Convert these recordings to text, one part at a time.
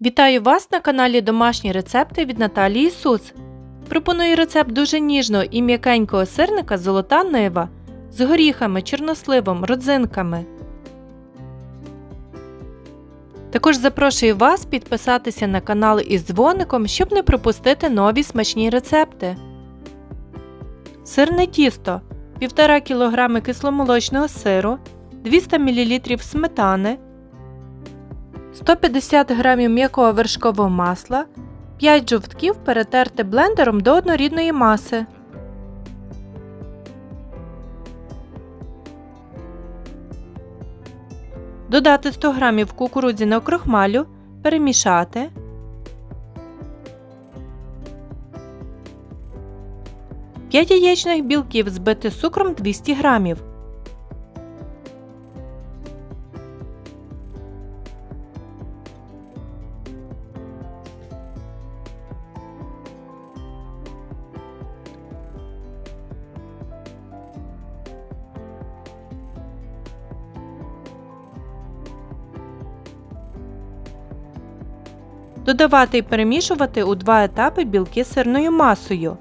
Вітаю вас на каналі Домашні рецепти від Наталії Сус. Пропоную рецепт дуже ніжного і м'якенького сирника Золота Нива з горіхами, чорносливом, родзинками. Також запрошую вас підписатися на канал із дзвоником, щоб не пропустити нові смачні рецепти. Сирне тісто 1,5 кг кисломолочного сиру, 200 мл сметани, 150 г м'якого вершкового масла, 5 жовтків перетерти блендером до однорідної маси. Додати 100 г кукурудзяного крохмалю, перемішати. П'ять яєчних білків збити з цукром 200 г. Додавати і перемішувати у два етапи білки сирною масою.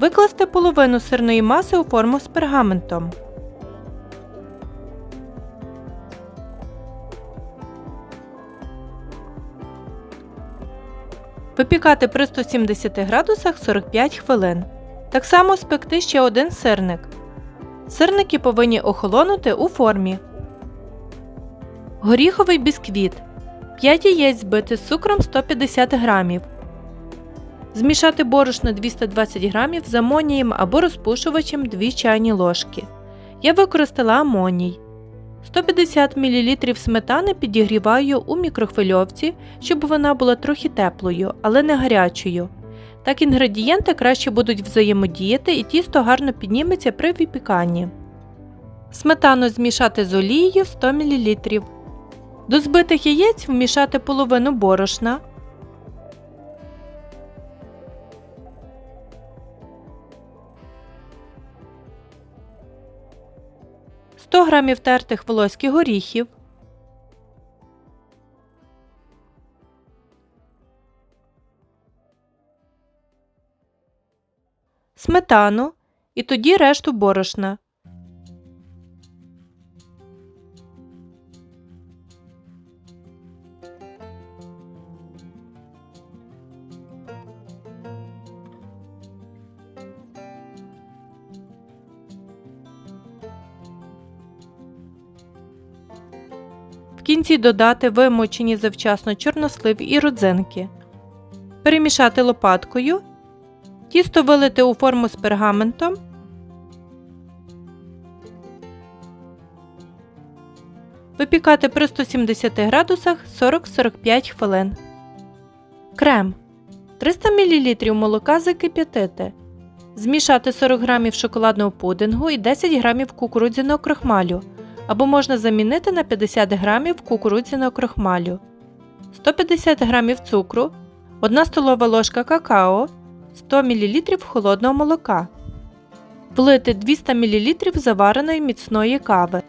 Викласти половину сирної маси у форму з пергаментом. Випікати при 170 градусах 45 хвилин. Так само спекти ще один сирник. Сирники повинні охолонути у формі. Горіховий бісквіт. 5 яєць збити з цукром 150 г. Змішати борошно 220 г з амонієм або розпушувачем 2 чайні ложки. Я використала амоній. 150 мл сметани підігріваю у мікрохвильовці, щоб вона була трохи теплою, але не гарячою. Так інгредієнти краще будуть взаємодіяти і тісто гарно підніметься при випіканні. Сметану змішати з олією 100 мл. До збитих яєць вмішати половину борошна. Сто грамів тертих волоських горіхів, сметану і тоді решту борошна. В кінці додати вимочені завчасно чорнослив і родзинки. Перемішати лопаткою. Тісто вилити у форму з пергаментом. Випікати при 170 градусах 40-45 хвилин. Крем 300 мл молока закип'ятити. Змішати 40 г шоколадного пудингу і 10 г кукурудзяного крохмалю або можна замінити на 50 г кукурудзяного крохмалю, 150 г цукру, 1 столова ложка какао, 100 мл холодного молока, влити 200 мл завареної міцної кави.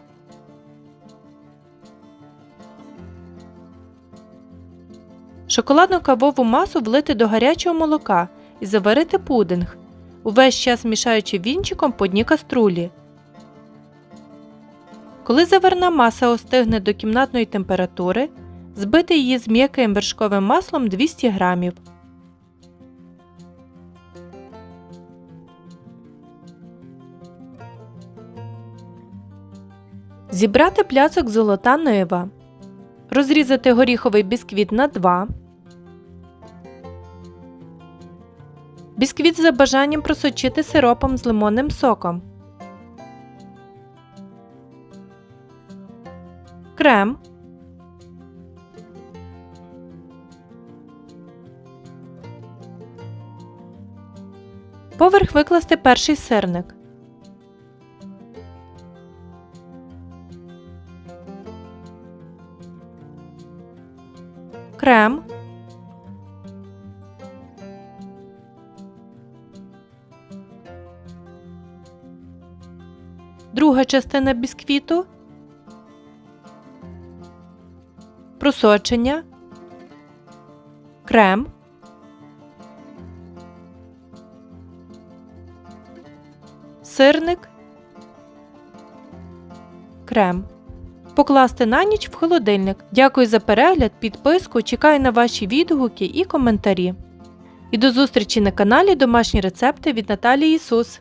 Шоколадну кавову масу влити до гарячого молока і заварити пудинг, увесь час мішаючи вінчиком по дні каструлі. Коли заварна маса остигне до кімнатної температури, збити її з м'яким вершковим маслом 200 г. Зібрати пляцок золота нива. Розрізати горіховий бісквіт на 2. Бісквіт за бажанням просочити сиропом з лимонним соком. крем. Поверх викласти перший сирник. Крем. Друга частина бісквіту. Просочення, крем, сирник, крем. Покласти на ніч в холодильник. Дякую за перегляд, підписку, чекаю на ваші відгуки і коментарі. І до зустрічі на каналі Домашні рецепти від Наталії Ісус.